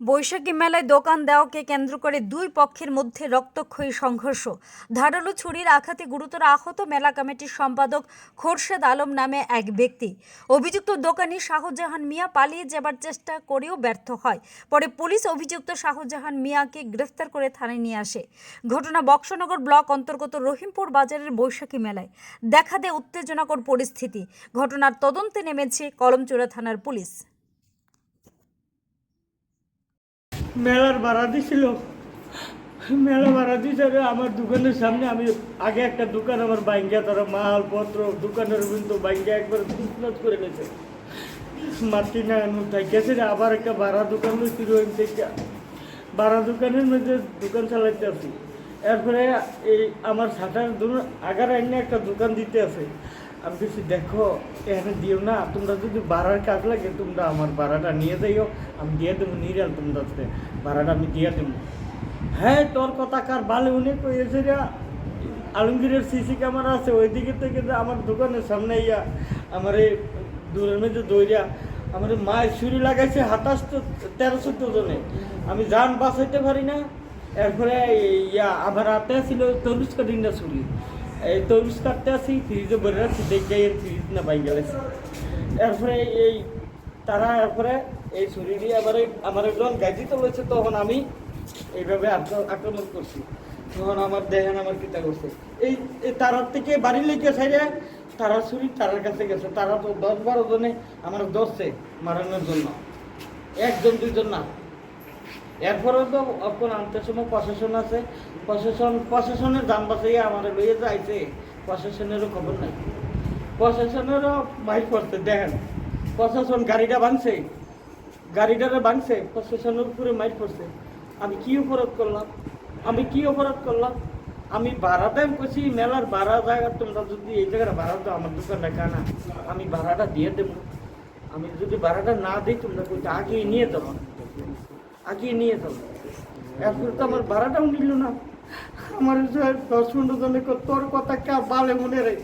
বৈশাখী মেলায় দোকান দেওয়াকে কেন্দ্র করে দুই পক্ষের মধ্যে রক্তক্ষয়ী সংঘর্ষ। ধারালো ছুরির আঘাতে গুরুতর আহত মেলা কমিটির সম্পাদক খোরশেদ আলম নামে এক ব্যক্তি। অভিযুক্ত দোকানি শাহজাহান মিয়া পালিয়ে যাবার চেষ্টা করেও ব্যর্থ হয়। পরে পুলিশ অভিযুক্ত শাহজাহান মিয়াকে গ্রেফতার করে থানায় নিয়ে আসে। ঘটনা বক্সনগর ব্লক অন্তর্গত রহিমপুর বাজারের বৈশাখী মেলায়। দেখা দেয় উত্তেজনাকর পরিস্থিতি। ঘটনার তদন্তে নেমেছে কলমচূড়া থানার পুলিশ। মেলার ভাড়া দিছিল। মেলা ভাড়া দিয়েছে আমার দোকানের সামনে আমি আগে একটা দোকান আমার বাইঙ্গা তারা মালপত্র, দোকানের কিন্তু বাইঙ্গা একবার ফুটনাথ করে গেছে মাটি না তাই গেছে আবার একটা ভাড়া দোকান রহিম থেকে ভাড়া দোকানের মধ্যে দোকান চালাইতে আছি। এরপরে এই আমার দূর আগার আইনে একটা দোকান দিতে আছে। আমি বলছি, দেখো এখানে দিও না, তোমরা যদি ভাড়ার কাজ লাগে, তোমরা আমার ভাড়াটা নিয়ে যাইও, আমি দিয়ে দেবো নিরাল তোমরা ভাড়াটা আমি দিয়ে দেবো। হ্যাঁ তোর কথা কার ভালো উনি কইছে রে? আলমগীরের সিসি ক্যামেরা আছে ওই দিকে থেকে আমার দোকানের সামনে ইয়া আমার এই দূরের মধ্যে দৌড়িয়া, আমার মায়ের ছুরি লাগাইছে হাতাশ তো তেরো চোদ্দ জনে। আমি যান বাঁচাইতে পারি না? এরপরে ইয়া, আমার হাতে ছিল তরমুজ কাটিং না ছুরি। এই তরমুজ কাটতে আসি ফ্রিজে ভরে রাখছি দেখে এর ফ্রিজ না পাই গেলেছে এরপরে এই তারা এরপরে এই দিয়ে আবার আমার যখন গাইজি তুলেছে তখন আমি এইভাবে আক্র- আক্রমণ করছি। তখন আমার দেখেন আমার কিতা করছে। এই এই তারার থেকে বাড়ি লেগে সাইডে তারা ছুরি তারার কাছে গেছে। তারা তো দশ বারো জনে আমার ধরছে মারানোর জন্য। একজন দুইজন না। এরপরেও তো এখন আনতে সময় প্রশাসন আছে। প্রশাসন, প্রশাসনের দাম বাঁচাই আমার লইয়ে যাইছে। প্রশাসনেরও খবর নাই। প্রশাসনেরও মাইক পড়ছে দেখেন। প্রশাসন গাড়িটা ভাঙছে। গাড়িটারে ভাঙছে, প্রশাসনের উপরে মাইক পড়ছে আমি কি অপরাধ করলাম? আমি কি অপরাধ করলাম? আমি ভাড়া দেন করছি মেলার ভাড়া জায়গা তোমরা যদি এই জায়গাটা ভাড়া দাও, আমার দোকানটা কানা। আমি ভাড়াটা দিয়ে দেবো। আমি যদি ভাড়াটা না দিই, তোমরা কইতে আগিয়ে নিয়ে যাব আগিয়ে নিয়ে যাব এখন তো আমার ভাড়াটাও নিল না। আমার দশ পনেরো জনে তোর কথা কে বালে মনে রে?